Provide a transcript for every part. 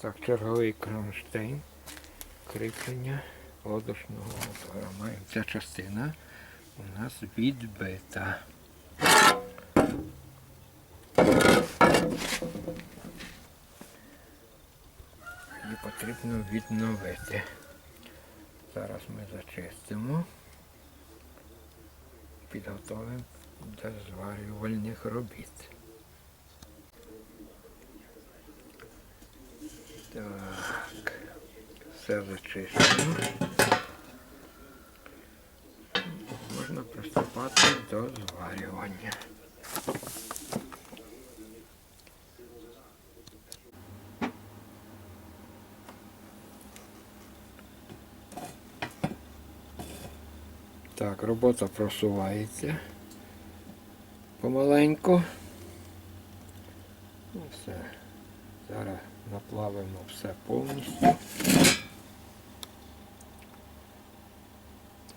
Так, черговий кронштейн, кріплення лодочного мотора. Маємо ця частина у нас відбита. Її потрібно відновити. Зараз ми зачистимо, підготовимо до зварювальних робіт. Так, все зачищено. Можна приступати до зварювання. Так, робота просувається помаленьку. Ну все. Зараз наплавимо все повністю.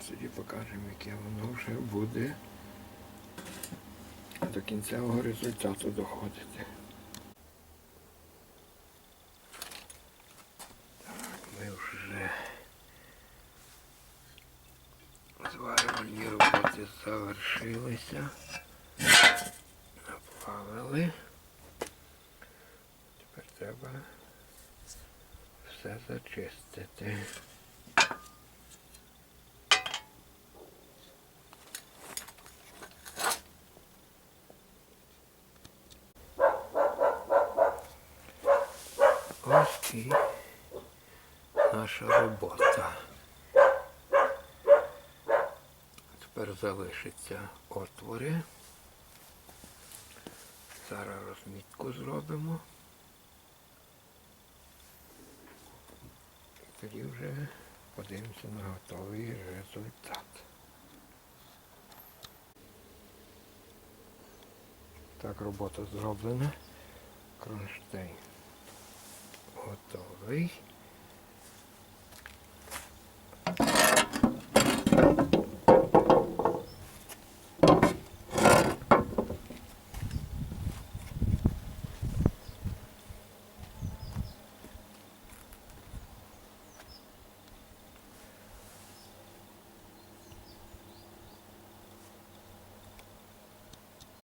Тоді покажемо, яке воно вже буде до кінцевого результату доходити. Так, ми вже зварювальні роботи завершилися. Наплавили. Треба все зачистити. Ось і наша робота. Тепер залишаться отвори. Зараз розмітку зробимо. І тоді вже подивимося на готовий результат. Так, робота зроблена. Кронштейн готовий.